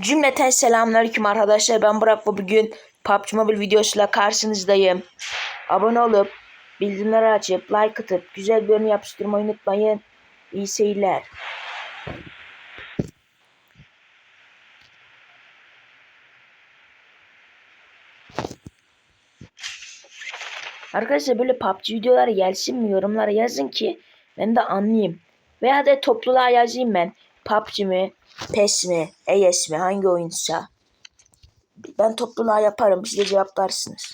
Cümleten selamünaleyküm arkadaşlar. Ben Burak ve bugün PUBG Mobile videosuyla karşınızdayım. Abone olup bildirimleri açıp like atıp güzel bir yorum yapıştırmayı unutmayın. İyi seyirler. Arkadaşlar böyle PUBG videoları gelsin mi yorumlara yazın ki ben de anlayayım. Veya da topluluğa yazayım ben. PUBG mi, PES mi, ES mi hangi oyunsa. Ben topluluğa yaparım siz de cevaplarsınız.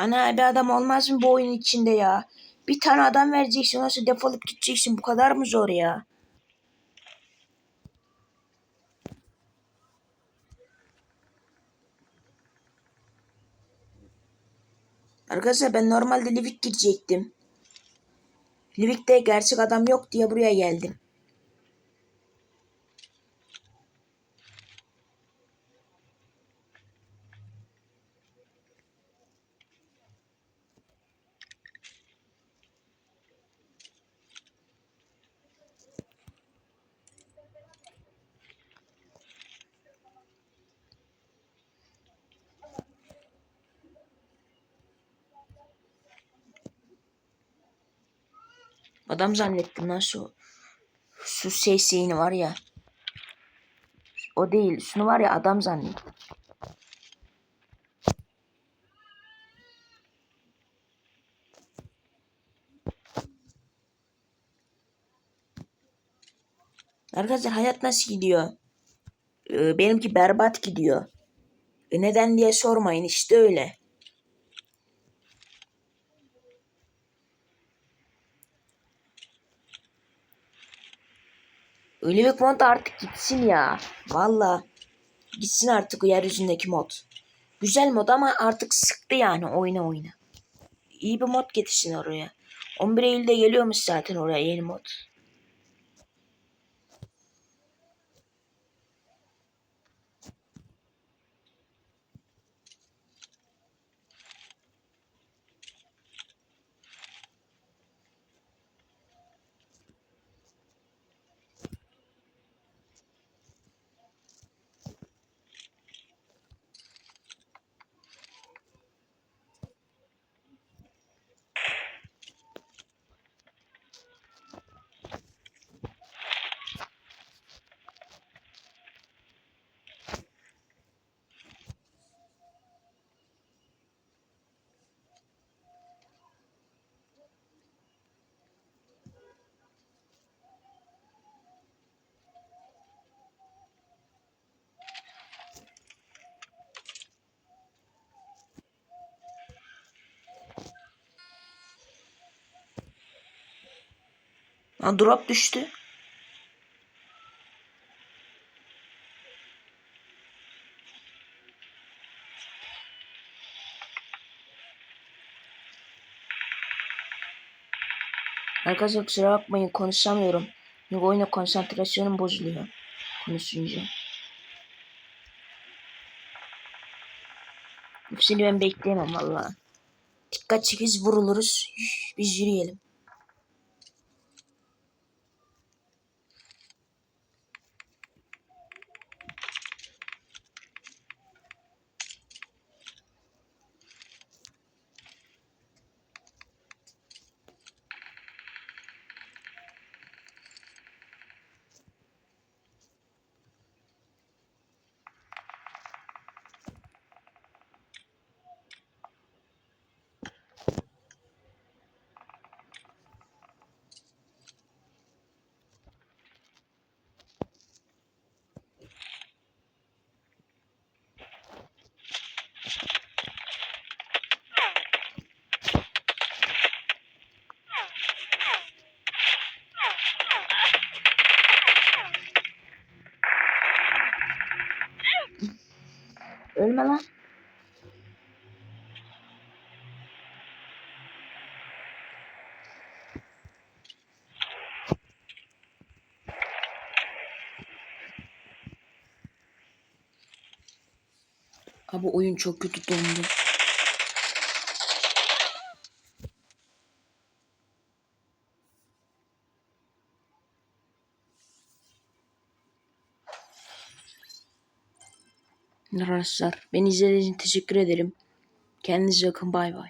Ana bir adam olmaz mı bu oyun içinde ya? Bir tane adam vereceksin nasıl defolup gideceksin bu kadar mı zor ya? Arkadaşlar ben normalde Livik girecektim. Livik'te gerçek adam yok diye buraya geldim. Adam zannettim lan şu. Şu sesini var ya. O değil. Şunu var ya adam zannettim. Arkadaşlar hayat nasıl gidiyor? Ee, benimki berbat gidiyor. E, neden diye sormayın işte öyle. Ölülük mod artık gitsin ya. Valla. Gitsin artık o yeryüzündeki mod. Güzel mod ama artık sıktı yani oyna oyna. İyi bir mod getirsin oraya. 11 Eylül'de geliyormuş zaten oraya yeni mod. Ha, drop düştü. Arkadaşlar kusura bakmayın konuşamıyorum. Çünkü oyuna konsantrasyonum bozuluyor. Konuşunca. Hepsini ben bekleyemem valla. Dikkat çekiz vuruluruz. Biz yürüyelim. Ölme lan. Abi oyun çok kötü dondu. Arkadaşlar beni izlediğiniz için teşekkür ederim. Kendinize bakın bay bay.